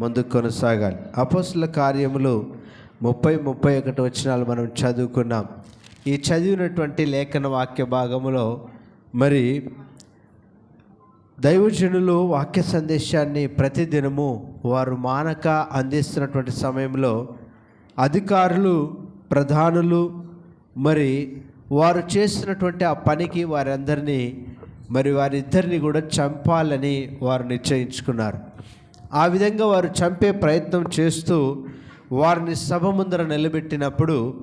ముందుకు కొనసాగాలి. అపోస్తుల కార్యములు ముప్పై ముప్పై ఒకటి వచనాలు మనం చదువుకున్నాం. ఈ చదివినటువంటి లేఖన వాక్య భాగంలో మరి దైవజనులు వాక్య సందేశాన్ని ప్రతిదినము వారు మానక అందిస్తున్నటువంటి సమయంలో అధికారులు ప్రధానులు మరి వారు చేస్తున్నటువంటి ఆ పనికి వారందరినీ మరి వారిద్దరిని కూడా చంపాలని వారు నిశ్చయించుకున్నారు. ఆ విధంగా వారు చంపే ప్రయత్నం చేస్తూ వారిని సభ ముందర నిలబెట్టినప్పుడు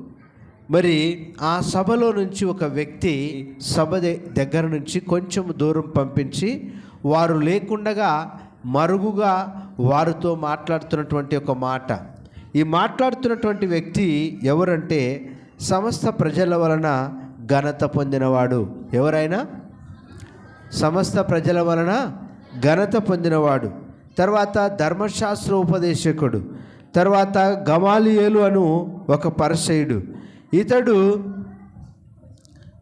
మరి ఆ సభలో నుంచి ఒక వ్యక్తి సభ దగ్గర నుంచి కొంచెం దూరం పంపించి వారు లేకుండగా మరుగుగా వారితో మాట్లాడుతున్నటువంటి ఒక మాట. ఈ మాట్లాడుతున్నటువంటి వ్యక్తి ఎవరంటే సమస్త ప్రజల వలన ఘనత పొందినవాడు. ఎవరైనా? సమస్త ప్రజల వలన ఘనత పొందినవాడు. తర్వాత ధర్మశాస్త్ర ఉపదేశకుడు తర్వాత గమాలియేలు అను ఒక పరిసయుడు ఇతడు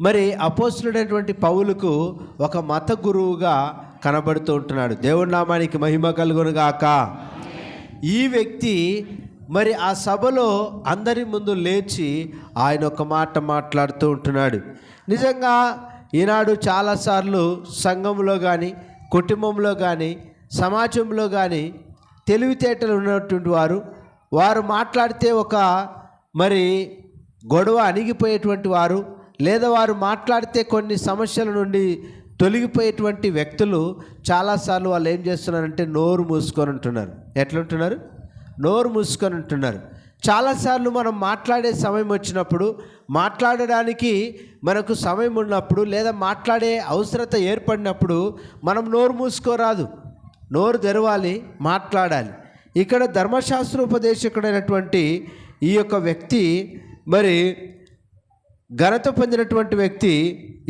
మరి అపోస్తుడైనటువంటి పౌలుకు ఒక మత గురువుగా కనబడుతూ ఉంటున్నాడు. దేవుడి నామానికి మహిమ కలుగునుగాక. ఈ వ్యక్తి మరి ఆ సభలో అందరి ముందు లేచి ఆయన ఒక మాట మాట్లాడుతూ ఉంటున్నాడు. నిజంగా ఈనాడు చాలాసార్లు సంఘంలో కానీ కుటుంబంలో కానీ సమాజంలో కానీ తెలివితేటలు ఉన్నటువంటి వారు వారు మాట్లాడితే ఒక మరి గొడవ అణిగిపోయేటువంటి వారు లేదా వారు మాట్లాడితే కొన్ని సమస్యల నుండి తొలగిపోయేటువంటి వ్యక్తులు చాలాసార్లు వాళ్ళు ఏం చేస్తున్నారంటే నోరు మూసుకొని ఉంటున్నారు. ఎట్లుంటున్నారు? నోరు మూసుకొని ఉంటున్నారు. చాలాసార్లు మనం మాట్లాడే సమయం వచ్చినప్పుడు మాట్లాడడానికి మనకు సమయం ఉన్నప్పుడు లేదా మాట్లాడే అవసరత ఏర్పడినప్పుడు మనం నోరు మూసుకోరాదు. నోరు తెరవాలి మాట్లాడాలి. ఇక్కడ ధర్మశాస్త్ర ఉపదేశకుడైనటువంటి ఈ యొక్క వ్యక్తి మరి ఘనత పొందినటువంటి వ్యక్తి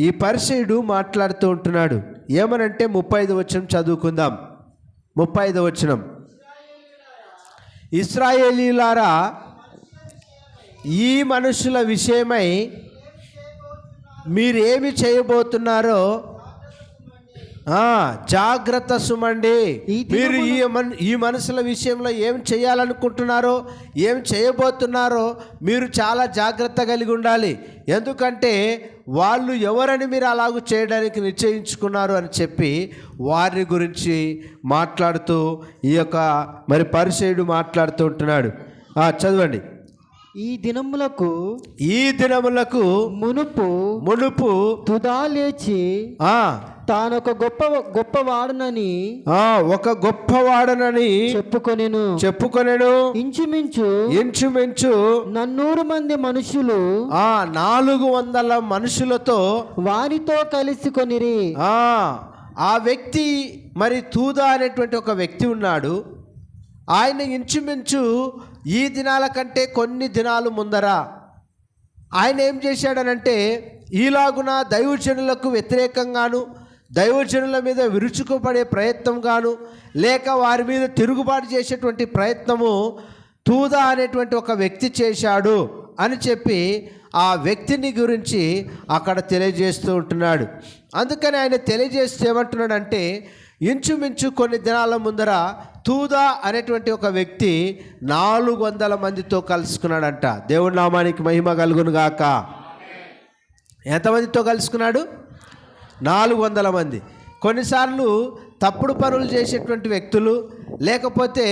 ఈ పరిచయుడు మాట్లాడుతూ ఉంటున్నాడు. ఏమనంటే ముప్పై ఐదు వచనం చదువుకుందాం. ముప్పై ఐదు వచనం. ఇస్రాయేలీలారా ఈ మనుషుల విషయమై మీరేమి చేయబోతున్నారో జాగ్రత్త సుమండి. మీరు ఈ మన్ ఈ మనుషుల విషయంలో ఏం చేయాలనుకుంటున్నారో ఏం చేయబోతున్నారో మీరు చాలా జాగ్రత్త కలిగి ఉండాలి. ఎందుకంటే వాళ్ళు ఎవరని మీరు అలాగూ చేయడానికి నిశ్చయించుకున్నారు అని చెప్పి వారి గురించి మాట్లాడుతూ ఈ యొక్క మరి పరిచయుడు మాట్లాడుతూ ఉంటున్నాడు. చదవండి. ఈ దినములకు ఈ దినములకు మునుపు మునుపు తుదా లేచి ఆ, తానొక గొప్ప గొప్పవాడునని ఆ, ఒక గొప్పవాడనని చెప్పుకొనెను. చెప్పుకొనెను. ఇంచుమించు ఇంచుమించు నన్నూరు మంది మనుషులు ఆ నాలుగు వందల మనుషులతో వారితో కలిసి కొనిరి. ఆ ఆ వ్యక్తి మరి తూదా అనేటువంటి ఒక వ్యక్తి ఉన్నాడు. ఆయన ఇంచుమించు ఈ దినాల కంటే కొన్ని దినాలు ముందర ఆయన ఏం చేశాడనంటే ఈలాగున దైవజనులకు వ్యతిరేకంగాను దైవజనుల మీద విరుచుకుపడే ప్రయత్నంగాను లేక వారి మీద తిరుగుబాటు చేసేటువంటి ప్రయత్నము తూదా అనేటువంటి ఒక వ్యక్తి చేశాడు అని చెప్పి ఆ వ్యక్తిని గురించి అక్కడ తెలియజేస్తూ ఉంటున్నాడు. అందుకని ఆయన తెలియజేస్తూ ఏమంటున్నాడంటే ఇంచుమించు కొన్ని దినాల ముందర తూదా అనేటువంటి ఒక వ్యక్తి నాలుగు వందల మందితో కలుసుకున్నాడంట. దేవుడి నామానికి మహిమ కలుగును గాక. ఎంతమందితో కలుసుకున్నాడు? నాలుగు వందల మంది. కొన్నిసార్లు తప్పుడు పనులు చేసేటువంటి వ్యక్తులు లేకపోతే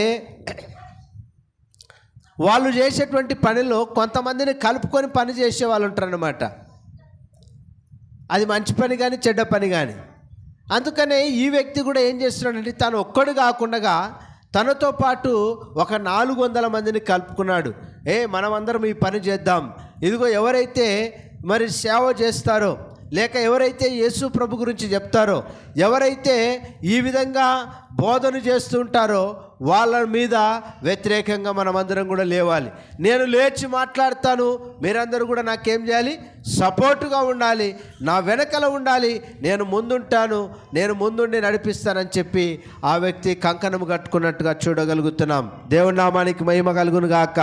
వాళ్ళు చేసేటువంటి పనిలో కొంతమందిని కలుపుకొని పని చేసే వాళ్ళు ఉంటారన్నమాట. అది మంచి పని కానీ చెడ్డ పని కానీ అందుకనే ఈ వ్యక్తి కూడా ఏం చేస్తున్నాడంటే తను ఒక్కడు కాకుండా తనతో పాటు ఒక నాలుగు వందల మందిని కలుపుకున్నాడు. ఏ మనమందరం ఈ పని చేద్దాం. ఇదిగో ఎవరైతే మరి సేవ చేస్తారో లేక ఎవరైతే యేసు ప్రభు గురించి చెప్తారో ఎవరైతే ఈ విధంగా బోధన చేస్తుంటారో వాళ్ళ మీద వ్యతిరేకంగా మనమందరం కూడా లేవాలి. నేను లేచి మాట్లాడతాను మీరందరూ కూడా నాకేం చేయాలి? సపోర్టుగా ఉండాలి నా వెనకల ఉండాలి నేను ముందుంటాను నేను ముందుండి నడిపిస్తానని చెప్పి ఆ వ్యక్తి కంకణం కట్టుకున్నట్టుగా చూడగలుగుతున్నాం. దేవుడి నామానికి మహిమ కలుగును గాక.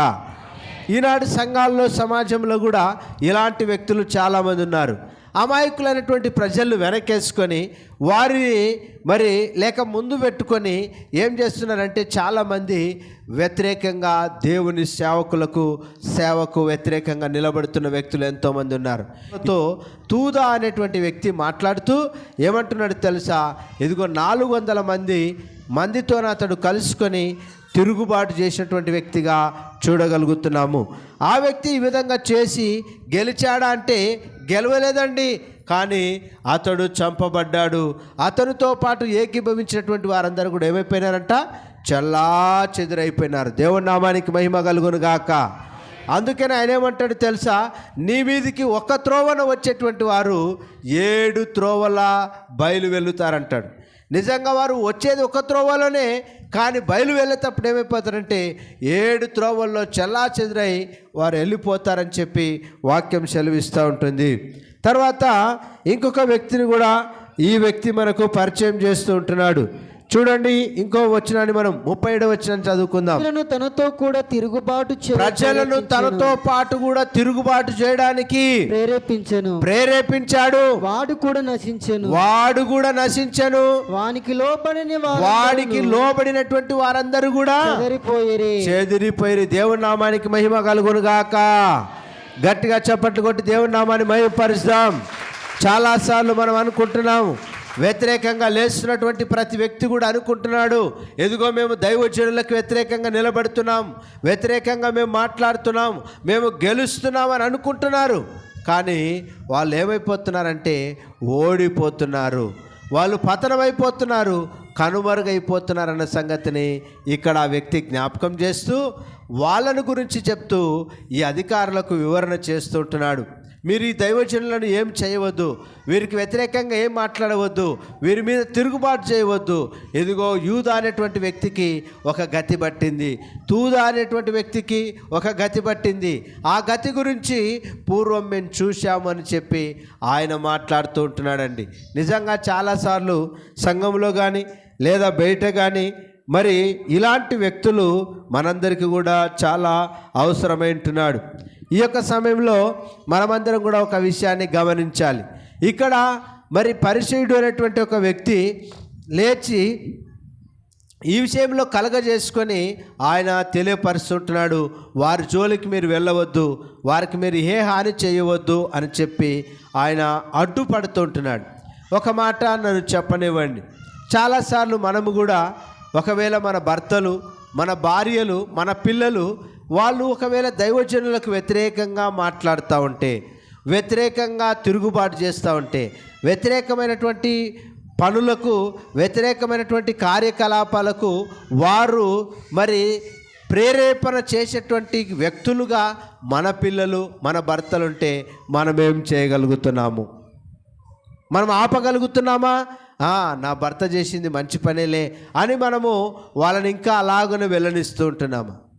ఈనాడు సంఘాల్లో సమాజంలో కూడా ఇలాంటి వ్యక్తులు చాలామంది ఉన్నారు. అమాయకులైనటువంటి ప్రజలు వెనకేసుకొని వారిని మరి లేక ముందు పెట్టుకొని ఏం చేస్తున్నారంటే చాలామంది వ్యతిరేకంగా దేవుని సేవకులకు సేవకు వ్యతిరేకంగా నిలబడుతున్న వ్యక్తులు ఎంతోమంది ఉన్నారు. తో తూదా అనేటువంటి వ్యక్తి మాట్లాడుతూ ఏమంటున్నాడు తెలుసా? ఇదిగో నాలుగు వందల మంది మందితో అతడు కలుసుకొని తిరుగుబాటు చేసినటువంటి వ్యక్తిగా చూడగలుగుతున్నాము. ఆ వ్యక్తి ఈ విధంగా చేసి గెలిచాడా అంటే గెలవలేదండి. కానీ అతడు చంపబడ్డాడు. అతనితో పాటు ఏకీభవించినటువంటి వారందరూ కూడా ఏమైపోయినారంట? చల్లా చెదురైపోయినారు. దేవుడి నామానికి మహిమ కలుగును గాక. అందుకని ఆయన ఏమంటాడు తెలుసా? నీ మీదికి ఒక్క త్రోవన వచ్చేటువంటి వారు ఏడు త్రోవల బయలు వెళ్తారంటాడు నిజంగా వారు వచ్చేది ఒక త్రోవలోనే కానీ బయలు వెళ్ళేటప్పుడు ఏమైపోతారంటే ఏడు త్రోవల్లో చెల్లా చెదురై వారు వెళ్ళిపోతారని చెప్పి వాక్యం సెలవిస్తూ ఉంటుంది. తర్వాత ఇంకొక వ్యక్తిని కూడా ఈ వ్యక్తి మనకు పరిచయం చేస్తూ ఉంటున్నాడు. చూడండి ఇంకో వచ్చినాన్ని మనం ముప్పై ఏడవ వచ్చిన చదువుకుందాం తనతో కూడా తిరుగుబాటు ప్రజలను తనతో పాటు కూడా తిరుగుబాటు చేయడానికి ప్రేరేపించెను. ప్రేరేపించాడు. వాడు కూడా నశించెను. వాడు కూడా నశించను. వానికి లోబడిన వాడికి లోబడినటువంటి వారందరూ కూడా చెదరిపోయిరి. చెదిరిపోయి దేవుని నామానికి మహిమ కలుగును గాక గట్టిగా చప్పట్లు కొట్టి దేవుని నామాన్ని మహిమపరుస్తాం. చాలాసార్లు మనం అనుకుంటున్నాం వ్యతిరేకంగా లేస్తున్నటువంటి ప్రతి వ్యక్తి కూడా అనుకుంటున్నాడు. ఎదుగో మేము దైవజనులకు వ్యతిరేకంగా నిలబడుతున్నాం. వ్యతిరేకంగా మేము మాట్లాడుతున్నాం. మేము గెలుస్తున్నాం అని అనుకుంటున్నారు. కానీ వాళ్ళు ఏమైపోతున్నారంటే ఓడిపోతున్నారు. వాళ్ళు పతనమైపోతున్నారు. కనుమరుగైపోతున్నారన్న సంగతిని ఇక్కడ ఆ వ్యక్తి జ్ఞాపకం చేస్తూ వాళ్ళను గురించి చెప్తూ ఈ అధికారులకు వివరణ చేస్తుంటున్నాడు మీరు ఈ దైవజనులను ఏం చేయవద్దు వీరికి వ్యతిరేకంగా ఏం మాట్లాడవద్దు వీరి మీద తిరుగుబాటు చేయవద్దు. ఇదిగో యూదా అనేటువంటి వ్యక్తికి ఒక గతి పట్టింది. తూదా అనేటువంటి వ్యక్తికి ఒక గతి పట్టింది. ఆ గతి గురించి పూర్వం మేము చూశామని చెప్పి ఆయన మాట్లాడుతూ ఉంటున్నాడండి. నిజంగా చాలాసార్లు సంఘంలో కానీ లేదా బయట కానీ మరి ఇలాంటి వ్యక్తులు మనందరికీ కూడా చాలా అవసరమైంటున్నాడు ఈ యొక్క సమయంలో మనమందరం కూడా ఒక విషయాన్ని గమనించాలి. ఇక్కడ మరి పరిచయుడు అనేటువంటి ఒక వ్యక్తి లేచి ఈ విషయంలో కలగజేసుకొని ఆయన తెలియపరుస్తుంటున్నాడు వారి జోలికి మీరు వెళ్ళవద్దు వారికి మీరు ఏ హాని చేయవద్దు అని చెప్పి ఆయన అడ్డుపడుతుంటున్నాడు. ఒక మాట నన్ను చెప్పనివ్వండి. చాలాసార్లు మనము కూడా ఒకవేళ మన భర్తలు మన భార్యలు మన పిల్లలు వాళ్ళు ఒకవేళ దైవజనులకు వ్యతిరేకంగా మాట్లాడుతూ ఉంటే వ్యతిరేకంగా తిరుగుబాటు చేస్తూ ఉంటే వ్యతిరేకమైనటువంటి పనులకు వ్యతిరేకమైనటువంటి కార్యకలాపాలకు వారు మరి ప్రేరేపణ చేసేటువంటి వ్యక్తులుగా మన పిల్లలు మన భర్తలుంటే మనం ఏం చేయగలుగుతున్నాము? మనం ఆపగలుగుతున్నామా? నా భర్త చేసింది మంచి పనేలే అని మనము వాళ్ళని ఇంకా అలాగనే వెళ్ళనిస్తూ ఉంటున్నాము.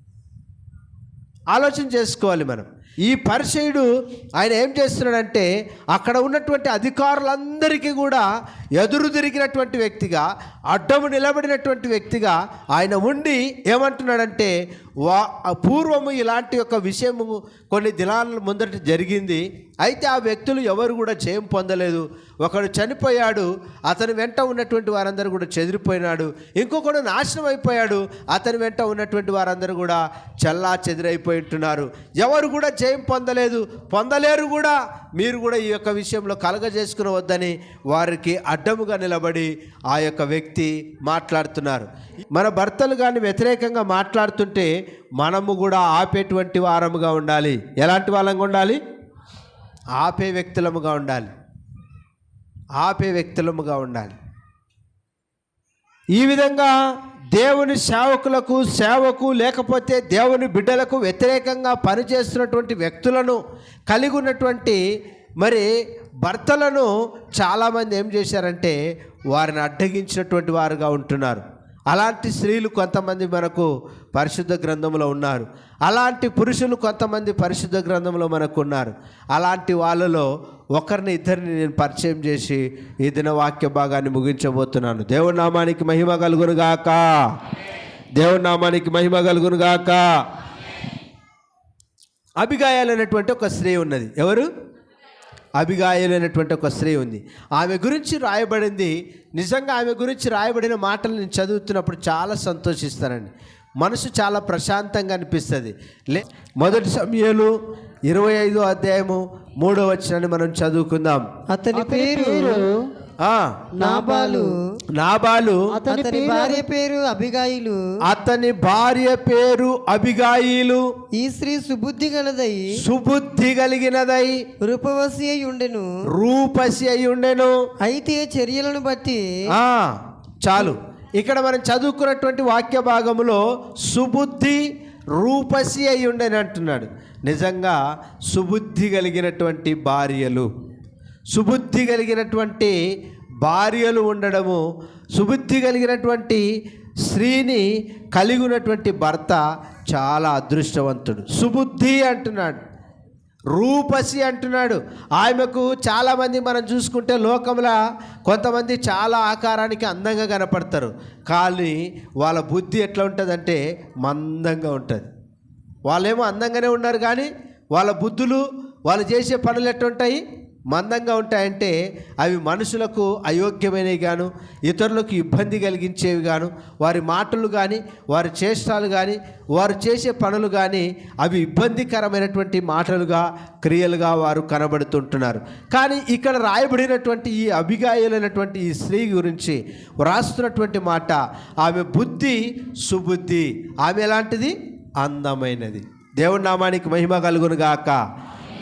ఆలోచన చేసుకోవాలి మనం. ఈ పరిచయుడు ఆయన ఏం చేస్తున్నాడంటే అక్కడ ఉన్నటువంటి అధికారులందరికీ కూడా ఎదురు తిరిగినటువంటి వ్యక్తిగా అడ్డము నిలబడినటువంటి వ్యక్తిగా ఆయన ఉండి ఏమంటున్నాడంటే వా పూర్వము ఇలాంటి యొక్క విషయము కొన్ని దినాల ముందట జరిగింది. అయితే ఆ వ్యక్తులు ఎవరు కూడా జయం పొందలేదు. ఒకడు చనిపోయాడు అతని వెంట ఉన్నటువంటి వారందరూ కూడా చెదిరిపోయినాడు. ఇంకొకడు నాశనం అయిపోయాడు అతని వెంట ఉన్నటువంటి వారందరూ కూడా చల్లా చెదిరైపోయి ఉంటున్నారు ఎవరు కూడా జయం పొందలేదు. పొందలేరు కూడా. మీరు కూడా ఈ యొక్క విషయంలో కలగజేసుకునవద్దని వారికి అడ్డముగా నిలబడి ఆ యొక్క వ్యక్తి మాట్లాడుతున్నారు. మన భర్తలు కానీ వ్యతిరేకంగా మాట్లాడుతుంటే మనము కూడా ఆపేటువంటి వారముగా ఉండాలి. ఎలాంటి వాళ్ళంగా ఉండాలి? ఆపే వ్యక్తులముగా ఉండాలి. ఆపే వ్యక్తులముగా ఉండాలి. ఈ విధంగా దేవుని సేవకులకు సేవకు లేకపోతే దేవుని బిడ్డలకు వ్యతిరేకంగా పనిచేస్తున్నటువంటి వ్యక్తులను కలిగి ఉన్నటువంటి మరి భర్తలను చాలామంది ఏం చేశారంటే వారిని అడ్డగించినటువంటి వారుగా ఉంటున్నారు. అలాంటి స్త్రీలు కొంతమంది మనకు పరిశుద్ధ గ్రంథంలో ఉన్నారు. అలాంటి పురుషులు కొంతమంది పరిశుద్ధ గ్రంథంలో మనకు ఉన్నారు. అలాంటి వాళ్ళలో ఒకరిని ఇద్దరిని నేను పరిచయం చేసి ఈ దిన వాక్య భాగాన్ని ముగించబోతున్నాను. దేవుడి నామానికి మహిమ కలుగును గాక. దేవుని నామానికి మహిమ కలుగును గాక. అభిగాయాలు అనేటువంటి ఒక స్త్రీ ఉన్నది. ఎవరు? అభిగాయలు అనేటువంటి ఒక స్త్రీ ఉంది. ఆమె గురించి రాయబడింది. నిజంగా ఆమె గురించి రాయబడిన మాటలు నేను చదువుతున్నప్పుడు చాలా సంతోషిస్తానండి. మనసు చాలా ప్రశాంతంగా అనిపిస్తుంది. లే మొదటి సమయాలు ఇరవై ఐదో అధ్యాయము మూడో వచనాన్ని మనం చదువుకుందాం. అతని పేరు నాబాలు. నాబాలు. అతని భార్య పేరు అభిగాయిలు. అతని భార్య పేరు అభిగాయిలు. ఈ స్త్రీ సుబుద్ధి గలదై. సుబుద్ధి కలిగినదై. రూపవసి అయి ఉండెను రూపసి అయి ఉండెను అయితే చర్యలను బట్టి ఆ, చాలు. ఇక్కడ మనం చదువుకున్నటువంటి వాక్య భాగములో సుబుద్ధి రూపసి అయి ఉండని అంటున్నాడు నిజంగా సుబుద్ధి కలిగినటువంటి భార్యలు. సుబుద్ధి కలిగినటువంటి భార్యలు ఉండడము సుబుద్ధి కలిగినటువంటి స్త్రీని కలిగి ఉన్నటువంటి భర్త చాలా అదృష్టవంతుడు. సుబుద్ధి అంటున్నాడు. రూపసి అంటున్నాడు. ఆమెకు చాలామంది మనం చూసుకుంటే లోకంలో కొంతమంది చాలా ఆకారానికి అందంగా కనపడతారు. కానీ వాళ్ళ బుద్ధి ఎట్లా ఉంటుందంటే మందంగా ఉంటుంది. వాళ్ళేమో అందంగానే ఉన్నారు కానీ వాళ్ళ బుద్ధులు వాళ్ళు చేసే పనులు ఎట్లుంటాయి? మందంగా ఉంటాయంటే అవి మనుషులకు అయోగ్యమైనవి గాను ఇతరులకు ఇబ్బంది కలిగించేవి గాను వారి మాటలు కానీ వారి చేష్టాలు కానీ వారు చేసే పనులు కానీ అవి ఇబ్బందికరమైనటువంటి మాటలుగా క్రియలుగా వారు కనబడుతుంటున్నారు. కానీ ఇక్కడ రాయబడినటువంటి ఈ అభిగాయులైనటువంటి ఈ స్త్రీ గురించి వ్రాస్తున్నటువంటి మాట ఆమె బుద్ధి సుబుద్ధి ఆమె ఎలాంటిది? అందమైనది. దేవుడి నామానికి మహిమ కలుగును గాక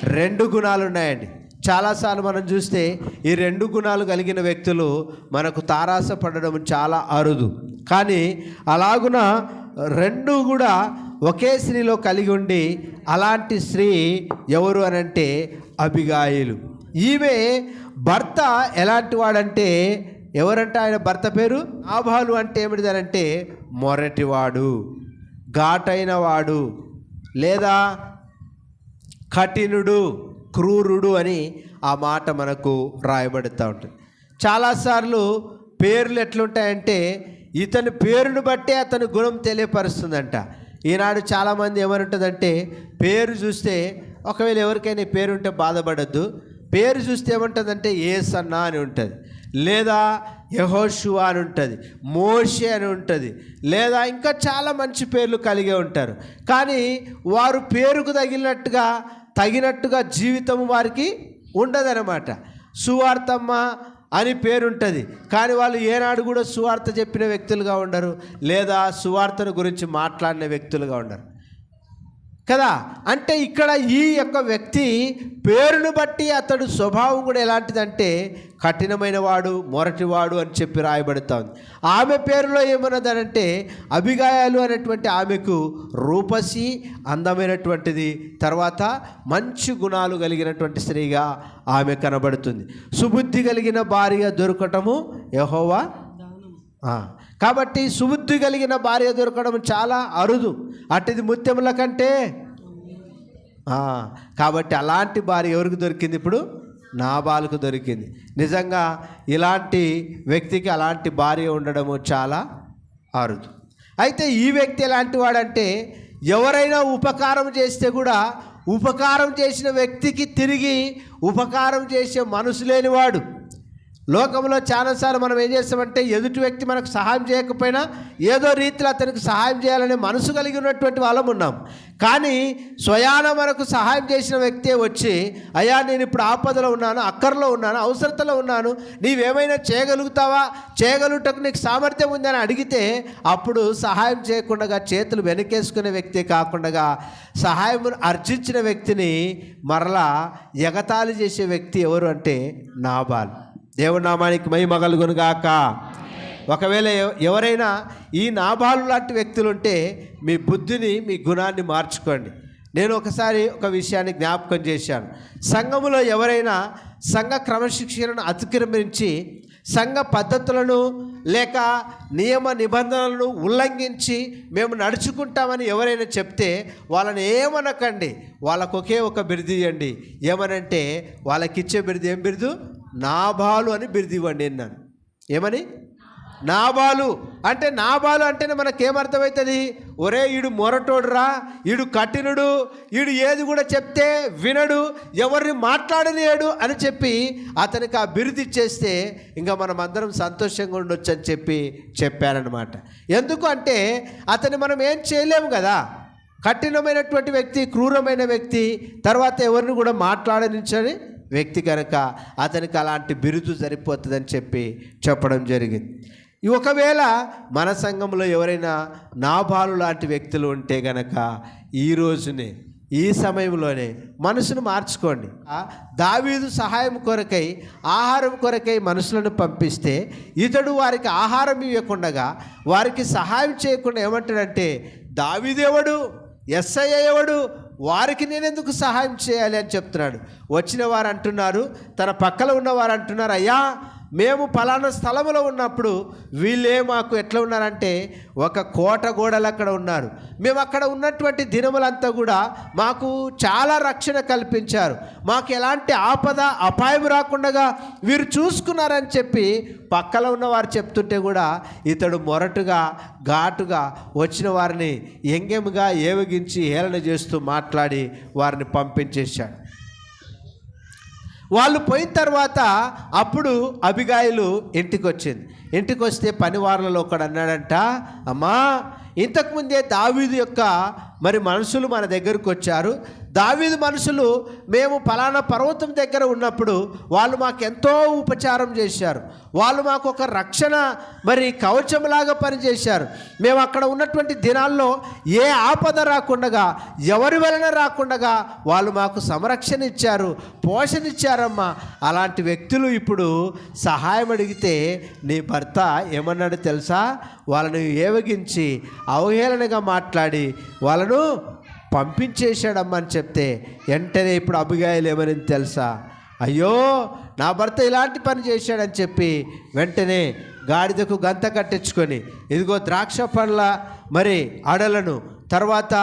రెండు గుణాలు ఉన్నాయండి చాలాసార్లు మనం చూస్తే ఈ రెండు గుణాలు కలిగిన వ్యక్తులు మనకు తారాస పడడం చాలా అరుదు. కానీ అలాగున రెండు కూడా ఒకే స్త్రీలో కలిగి ఉండి అలాంటి స్త్రీ ఎవరు అని అంటే అభిగాయులు ఈమె భర్త ఎలాంటి వాడంటే ఎవరంటే ఆయన భర్త పేరు? నాభాలు అంటే ఏమిటిదనంటే మొరటివాడు ఘాటైన వాడు లేదా కఠినుడు. క్రూరుడు అని ఆ మాట మనకు రాయబడుతూ ఉంటుంది. చాలాసార్లు పేర్లు ఎట్లుంటాయంటే ఇతని పేరును బట్టే అతని గుణం తెలియపరుస్తుందంట. ఈనాడు చాలామంది ఏమంటుందంటే పేరు చూస్తే ఒకవేళ ఎవరికైనా పేరు ఉంటే బాధపడద్దు. పేరు చూస్తే ఏముంటుందంటే ఏసన్నా అని ఉంటుంది. లేదా యహోషువ అని ఉంటుంది. మోషే అని ఉంటుంది. లేదా ఇంకా చాలా మంచి పేర్లు కలిగి ఉంటారు. కానీ వారు పేరుకు తగిలినట్టుగా తగినట్టుగా జీవితం వారికి ఉండదన్నమాట. సువార్తమ్మ అని పేరుంటుంది. కానీ వాళ్ళు ఏనాడు కూడా సువార్త చెప్పిన వ్యక్తులుగా ఉండరు. లేదా సువార్తను గురించి మాట్లాడిన వ్యక్తులుగా ఉండరు. కదా? అంటే ఇక్కడ ఈ యొక్క వ్యక్తి పేరును బట్టి అతడు స్వభావం కూడా ఎలాంటిదంటే కఠినమైన వాడు మొరటివాడు అని చెప్పి రాయబడుతా ఉంది ఆమె పేరులో ఏమన్నదనంటే అభిగాయాలు అనేటువంటి ఆమెకు రూపసి అందమైనటువంటిది. తర్వాత మంచి గుణాలు కలిగినటువంటి స్త్రీగా ఆమె కనబడుతుంది. సుబుద్ధి కలిగిన భార్య దొరకటము యహోవా కాబట్టి సుబుద్ధి కలిగిన భార్య దొరకడం చాలా అరుదు. అటుది ముత్యముల కంటే. కాబట్టి అలాంటి భార్య ఎవరికి దొరికింది ఇప్పుడు? నాబాలకు దొరికింది. నిజంగా ఇలాంటి వ్యక్తికి అలాంటి భార్య ఉండడము చాలా అరుదు. అయితే ఈ వ్యక్తి ఎలాంటి వాడంటే ఎవరైనా ఉపకారం చేస్తే కూడా ఉపకారం చేసిన వ్యక్తికి తిరిగి ఉపకారం చేసే మనసు లేనివాడు. లోకంలో చాలాసార్లు మనం ఏం చేస్తామంటే ఎదుటి వ్యక్తి మనకు సహాయం చేయకపోయినా ఏదో రీతిలో అతనికి సహాయం చేయాలనే మనసు కలిగి ఉన్నటువంటి వాళ్ళం ఉన్నాం. కానీ స్వయాన మనకు సహాయం చేసిన వ్యక్తే వచ్చి అయ్యా నేను ఇప్పుడు ఆపదలో ఉన్నాను అక్కర్లో ఉన్నాను అవసరతలో ఉన్నాను నీవేమైనా చేయగలుగుతావా? చేయగలుగుటకు నీకు సామర్థ్యం ఉందని అడిగితే అప్పుడు సహాయం చేయకుండా చేతులు వెనకేసుకునే వ్యక్తే కాకుండా సహాయం అర్జించిన వ్యక్తిని మరలా ఎగతాళి చేసే వ్యక్తి ఎవరు అంటే నాబాల్. దేవునామానికి మహిమ కలుగును గాక. ఒకవేళ ఎవరైనా ఈ నాభాలు లాంటి వ్యక్తులు ఉంటే మీ బుద్ధిని మీ గుణాన్ని మార్చుకోండి. నేను ఒకసారి ఒక విషయాన్ని జ్ఞాపకం చేశాను. సంఘములో ఎవరైనా సంఘ క్రమశిక్షణను అతిక్రమించి సంఘ పద్ధతులను లేక నియమ నిబంధనలను ఉల్లంఘించి మేము నడుచుకుంటామని ఎవరైనా చెప్తే వాళ్ళని ఏమనకండి? వాళ్ళకు ఒకే ఒక బిరుదు ఇవ్వండి. ఏమనంటే వాళ్ళకి ఇచ్చే బిరుదు ఏం బిరుదు? నాభాలు అని బిరుదు ఇవ్వండి అన్నాను. ఏమని? నాబాలు. అంటే నాబాలు అంటేనే మనకేమర్థమవుతుంది ఒరే ఈడు మొరటోడురా ఈడు కఠినుడు ఈడు ఏది కూడా చెప్తే వినడు ఎవరిని మాట్లాడలేడు అని చెప్పి అతనికి ఆ బిరుదు ఇచ్చేస్తే ఇంకా మనం అందరం సంతోషంగా ఉండొచ్చు అని చెప్పి చెప్పారనమాట ఎందుకు అంటే అతన్ని మనం ఏం చేయలేము కదా. కఠినమైనటువంటి వ్యక్తి క్రూరమైన వ్యక్తి తర్వాత ఎవరిని కూడా మాట్లాడనించని వ్యక్తి కనుక అతనికి అలాంటి బిరుదు సరిపోతుందని చెప్పి చెప్పడం జరిగింది. ఒకవేళ మన సంఘంలో ఎవరైనా నాభాలు లాంటి వ్యక్తులు ఉంటే గనక ఈ రోజునే ఈ సమయంలోనే మనసును మార్చుకోండి. దావీదు సహాయం కొరకై ఆహారం కొరకై మనుషులను పంపిస్తే ఇతడు వారికి ఆహారం ఇవ్వకుండగా వారికి సహాయం చేయకుండా ఏమంటాడంటే దావీదేవడు ఎస్ఐ ఎవడు? వారికి నేనెందుకు సహాయం చేయాలి? అని చెప్తున్నాడు. వచ్చిన వారు అంటున్నారు తన పక్కన ఉన్నవారు అంటున్నారు అయ్యా మేము పలానా స్థలంలో ఉన్నప్పుడు వీళ్ళే మాకు ఎట్లా ఉన్నారంటే ఒక కోట గోడలు అక్కడ ఉన్నారు. మేము అక్కడ ఉన్నటువంటి దినములంతా కూడా మాకు చాలా రక్షణ కల్పించారు. మాకు ఎలాంటి ఆపద అపాయం రాకుండా వీరు చూసుకున్నారని చెప్పి పక్కన ఉన్నవారు చెప్తుంటే కూడా ఇతడు మొరటుగా ఘాటుగా వచ్చిన వారిని ఎంగెముగా ఏవగించి హేళన చేస్తూ మాట్లాడి వారిని పంపించేశాడు. వాళ్ళు పోయిన తర్వాత అప్పుడు అభిగాయులు ఇంటికి వచ్చింది ఇంటికి వస్తే పనివారులలో ఒకడు అన్నాడంట అమ్మా ఇంతకుముందే దావీదు యొక్క మరి మనుషులు మన దగ్గరకు వచ్చారు. దావీదు మనుషులు మేము ఫలానా పర్వతం దగ్గర ఉన్నప్పుడు వాళ్ళు మాకు ఎంతో ఉపచారం చేశారు. వాళ్ళు మాకు ఒక రక్షణ మరి కవచంలాగా పనిచేశారు. మేము అక్కడ ఉన్నటువంటి దినాల్లో ఏ ఆపద రాకుండగా ఎవరి వలన రాకుండగా వాళ్ళు మాకు సంరక్షణ ఇచ్చారు పోషణ ఇచ్చారమ్మా. అలాంటి వ్యక్తులు ఇప్పుడు సహాయం అడిగితే నీ భర్త ఏమన్నాడు తెలుసా? వాళ్ళని ఏవగించి అవహేళనగా మాట్లాడి వాళ్ళను పంపించేశాడమ్మా అని చెప్తే వెంటనే ఇప్పుడు అభిగాయలు ఏమని తెలుసా? అయ్యో నా భర్త ఇలాంటి పని చేశాడని చెప్పి వెంటనే గాడిదకు గంత కట్టించుకొని ఇదిగో ద్రాక్ష పండ్ల మరి అడలను తర్వాత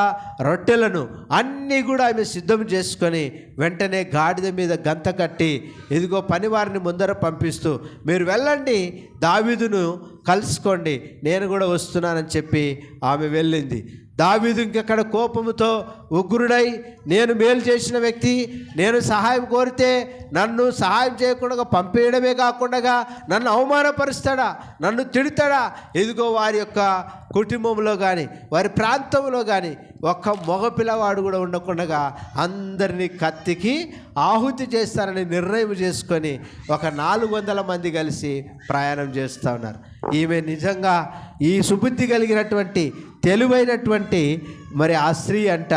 రొట్టెలను అన్నీ కూడా ఆమె సిద్ధం చేసుకొని వెంటనే గాడిద మీద గంత కట్టి ఇదిగో పనివారిని ముందర పంపిస్తూ మీరు వెళ్ళండి దావీదును కలుసుకోండి నేను కూడా వస్తున్నానని చెప్పి ఆమె వెళ్ళింది. దావీదు ఇంకెక్కడ కోపముతో ఉగ్రుడై నేను మేలు చేసిన వ్యక్తి నేను సహాయం కోరితే నన్ను సహాయం చేయకుండా పంపేయడమే కాకుండా నన్ను అవమానపరుస్తాడా నన్ను తిడతాడా? ఇదిగో వారి యొక్క కుటుంబంలో కానీ వారి ప్రాంతంలో కానీ ఒక్క మగపిల్లవాడు కూడా ఉండకుండా అందరినీ కత్తికి ఆహుతి చేస్తారని నిర్ణయం చేసుకొని ఒక నాలుగు వందల మంది కలిసి ప్రయాణం చేస్తూ ఉన్నారు. ఈమె నిజంగా ఈ సుబుద్ధి కలిగినటువంటి తెలివైనటువంటి మరి ఆ స్త్రీ అంట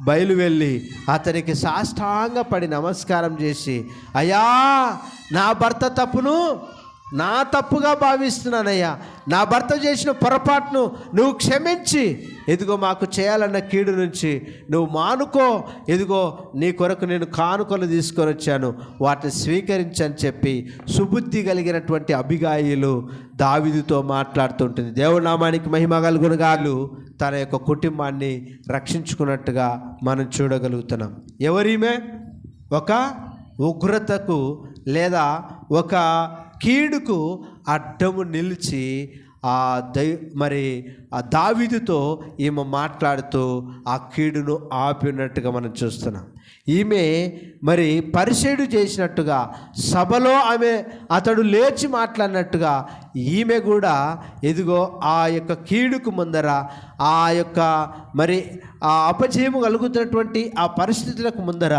బయలు వెళ్ళి అతనికి సాష్టాంగపడి నమస్కారం చేసి అయ్యా నా భర్త తప్పును నా తప్పుగా భావిస్తున్నానయ్యా. నా భర్త చేసిన పొరపాటును నువ్వు క్షమించి. ఎదుగో మాకు చేయాలన్న కీడు నుంచి నువ్వు మానుకో. ఎదుగో నీ కొరకు నేను కానుకలు తీసుకొని వచ్చాను. వాటిని స్వీకరించని చెప్పి సుబుద్ధి కలిగినటువంటి అభిగాయులు దావిదితో మాట్లాడుతుంటుంది. దేవునామానికి మహిమ కలుగునుగాలు తన యొక్క కుటుంబాన్ని రక్షించుకున్నట్టుగా మనం చూడగలుగుతున్నాం. ఎవరిమే ఒక ఉగ్రతకు లేదా ఒక కీడుకు అడ్డము నిలిచి ఆ దై మరి ఆ దావిదితో ఈమె మాట్లాడుతూ ఆ కీడును ఆపినట్టుగా మనం చూస్తున్నాం. ఈమె మరి పరిసేడు చేసినట్టుగా సభలో ఆమె అతడు లేచి మాట్లాడినట్టుగా ఈమె కూడా ఎదుగో ఆ యొక్క కీడుకు ముందర ఆ యొక్క మరి ఆ అపజయము కలుగుతున్నటువంటి ఆ పరిస్థితులకు ముందర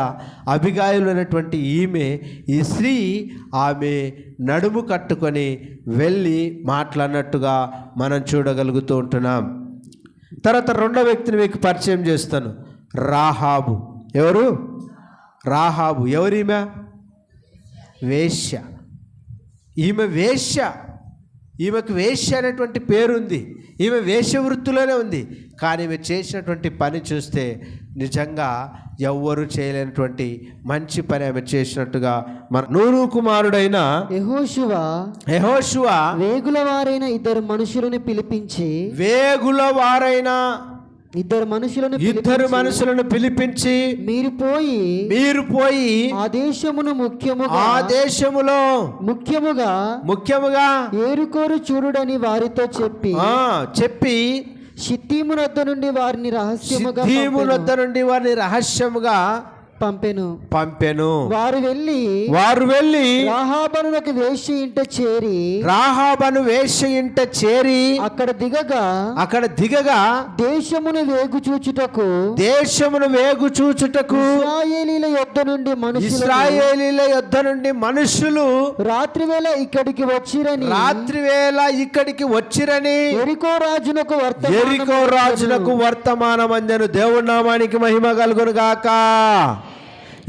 అభిగాయులైనటువంటి ఈమె ఈ స్త్రీ ఆమె నడుము కట్టుకొని వెళ్ళి మాట్లాడినట్టుగా మనం చూడగలుగుతూ ఉంటున్నాం. తర్వాత రెండో వ్యక్తిని మీకు పరిచయం చేస్తాను. రాహాబు. ఎవరు? రాహాబు ఎవరీమె? వేశ్య. ఈమె వేశ్య. ఈమెకు వేశ్య అనేటువంటి పేరుంది. ఈమె వేశ్య వృత్తిలోనే ఉంది. కానీ ఈమె చేసినటువంటి పని చూస్తే నిజంగా ఎవ్వరు చేయలేనటువంటి మంచి పని ఆమె చేసినట్టుగా మన నూరు కుమారుడైన యెహోషువ యెహోషువ వేగుల వారైన ఇద్దరు మనుషులను పిలిపించి వేగుల వారైన ఇద్దరు మనుషులను ఇద్దరు మనుషులను పిలిపించి మీరు పోయి మీరు పోయి ఆ దేశమును ముఖ్యముగా ఆ దేశములో ముఖ్యముగా ముఖ్యముగా ఏరుకోరు చూడుడని వారితో చెప్పి చెప్పి షిత్తీము నద్ద నుండి వారిని రహస్యముగా సిద్ధీములొద్ద నుండి వారిని రహస్యముగా పంపెను. పంపెను. వారు వెళ్ళి వారు వెళ్ళి రాహాబనులకు వేసి ఇంట చేరి రాహాబను వేష ఇంట చేరి అక్కడ దిగగా అక్కడ దిగగా దేశమును వేగు చూచుటకు దేశమును వేగు చూచుటకు ఇస్రాయేలీల యొద్ద నుండి మనుషులు ఇస్రాయేలీల యుద్ధ నుండి మనుషులు రాత్రి వేళ ఇక్కడికి వచ్చిరని రాత్రి వేళ ఇక్కడికి వచ్చిరని ఎరికో రాజునకు ఎరికో రాజునకు వర్తమానం అందను దేవుడి నామానికి మహిమ కలుగును గాక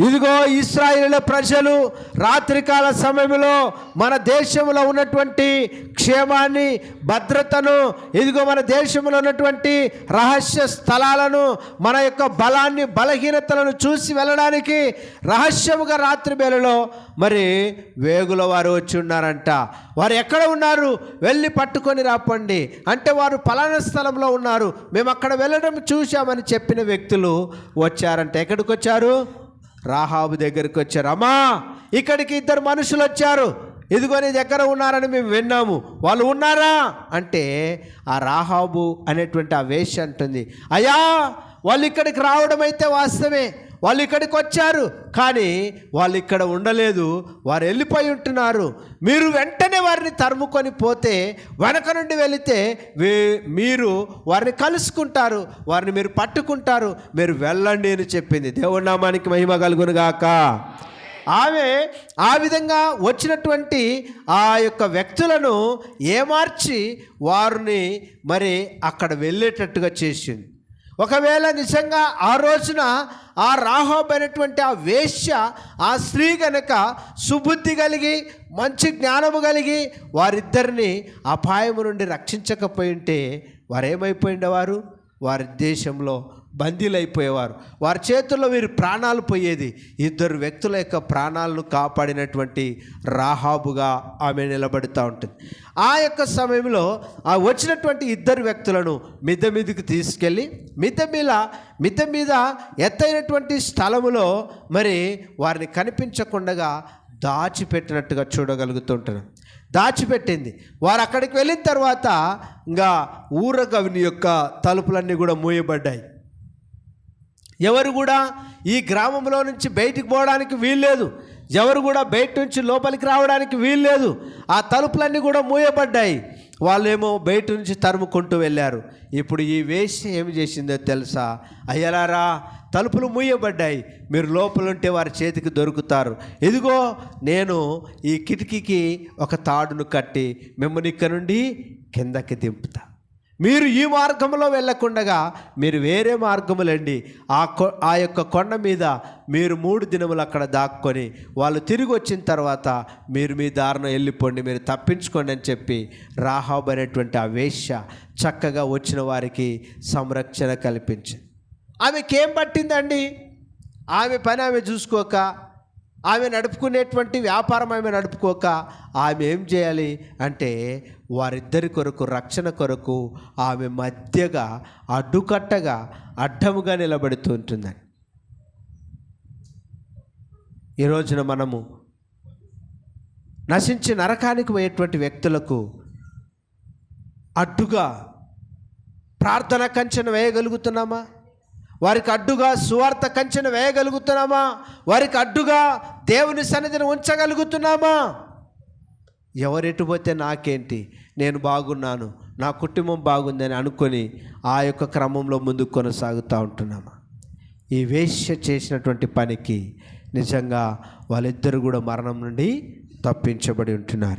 ఇదిగో ఇస్రాయేల్ ప్రజలు రాత్రికాల సమయంలో మన దేశంలో ఉన్నటువంటి క్షేమాన్ని భద్రతను ఇదిగో మన దేశంలో ఉన్నటువంటి రహస్య స్థలాలను మన యొక్క బలాన్ని బలహీనతలను చూసి వెళ్ళడానికి రహస్యముగా రాత్రి వేళలో మరి వేగుల వారు వచ్చి ఉన్నారంట. వారు ఎక్కడ ఉన్నారు? వెళ్ళి పట్టుకొని రాపండి. అంటే వారు పలానా స్థలంలో ఉన్నారు. మేము అక్కడ వెళ్ళడం చూశామని చెప్పిన వ్యక్తులు వచ్చారంట. ఎక్కడికి వచ్చారు రాహాబు దగ్గరికి వచ్చారు అమ్మా ఇక్కడికి ఇద్దరు మనుషులు వచ్చారు. ఇదిగో నీ దగ్గర ఉన్నారని మేము విన్నాము. వాళ్ళు ఉన్నారా? అంటే ఆ రాహాబు అనేటువంటి ఆ వేష అంటుంది అయ్యా వాళ్ళు ఇక్కడికి రావడం అయితే వాస్తవమే. వాళ్ళు ఇక్కడికి వచ్చారు కానీ వాళ్ళు ఇక్కడ ఉండలేదు. వారు వెళ్ళిపోయి ఉంటున్నారు. మీరు వెంటనే వారిని తరుముకొని పోతే వెనక నుండి వెళితే మీరు వారిని కలుసుకుంటారు. వారిని మీరు పట్టుకుంటారు. మీరు వెళ్ళండి అని చెప్పింది. దేవుడి నామానికి మహిమ కలుగును గాక. ఆమె ఆ విధంగా వచ్చినటువంటి ఆ యొక్క వ్యక్తులను ఏమార్చి వారిని మరి అక్కడ వెళ్ళేటట్టుగా చేసింది. ఒకవేళ నిజంగా ఆ రోజున ఆ రాహోబ్ ఆ వేశ్య ఆ స్త్రీ కనుక సుబుద్ధి కలిగి మంచి జ్ఞానము కలిగి వారిద్దరిని అపాయము నుండి రక్షించకపోయి ఉంటే వారేమైపోయిండేవారు? వారి దేశంలో బందీలైపోయేవారు. వారి చేతుల్లో వీరి ప్రాణాలు పోయేది ఇద్దరు వ్యక్తుల యొక్క ప్రాణాలను కాపాడినటువంటి రాహాబుగా ఆమె నిలబడుతూ ఉంటుంది. ఆ యొక్క సమయంలో ఆ వచ్చినటువంటి ఇద్దరు వ్యక్తులను మిద్దె మీదకి తీసుకెళ్ళి మిద్దె మీద మిద్దె మీద ఎత్తైనటువంటి స్థలములో మరి వారిని కనిపించకుండా దాచిపెట్టినట్టుగా చూడగలుగుతుంటారు. దాచిపెట్టింది. వారు అక్కడికి వెళ్ళిన తర్వాత ఇంకా ఊరగవిని యొక్క తలుపులన్నీ కూడా మూయబడ్డాయి. ఎవరు కూడా ఈ గ్రామంలో నుంచి బయటికి పోవడానికి వీల్లేదు ఎవరు కూడా బయట నుంచి లోపలికి రావడానికి వీల్లేదు ఆ తలుపులన్నీ కూడా మూయబడ్డాయి. వాళ్ళేమో బయట నుంచి తరుముకుంటూ వెళ్ళారు. ఇప్పుడు ఈ వేశ్య ఏమి చేసిందో తెలుసా? అయ్యలారా తలుపులు మూయబడ్డాయి. మీరు లోపలుంటే వారి చేతికి దొరుకుతారు. ఇదిగో నేను ఈ కిటికీకి ఒక తాడును కట్టి మిమ్మల్ని ఇక్కడ నుండి కిందకి దింపుతా. మీరు ఈ మార్గంలో వెళ్ళకుండగా మీరు వేరే మార్గములండి. ఆ కొ ఆ యొక్క కొండ మీద మీరు మూడు దినములు అక్కడ దాక్కొని వాళ్ళు తిరిగి వచ్చిన తర్వాత మీరు మీ దారిన వెళ్ళిపోండి మీరు తప్పించుకోండి అని చెప్పి రాహాబ్ అనేటువంటి ఆ వేశ్య చక్కగా వచ్చిన వారికి సంరక్షణ కల్పించింది. ఆమెకేం పట్టిందండి? ఆమె పని ఆమె చూసుకోక ఆమె నడుపుకునేటువంటి వ్యాపారం ఆమె నడుపుకోక ఆమె ఏం చేయాలి అంటే వారిద్దరి కొరకు రక్షణ కొరకు ఆమె మధ్యగా అడ్డుకట్టగా అడ్డముగా నిలబడుతూ ఉంటుందని ఈ రోజున మనము నశించి నరకానికి పోయేటువంటి వ్యక్తులకు అడ్డుగా ప్రార్థన కంచెను వేయగలుగుతున్నామా? వారికి అడ్డుగా సువార్త కంచెను వేయగలుగుతున్నామా? వారికి అడ్డుగా దేవుని సన్నిధిని ఉంచగలుగుతున్నామా? ఎవరెటు పోతే నాకేంటి? నేను బాగున్నాను. నా కుటుంబం బాగుందని అనుకొని ఆ యొక్క క్రమంలో ముందుకు కొనసాగుతూ ఉంటున్నామా? ఈ వేశ్య చేసినటువంటి పనికి నిజంగా వాళ్ళిద్దరు కూడా మరణం నుండి తప్పించబడి ఉంటున్నారు.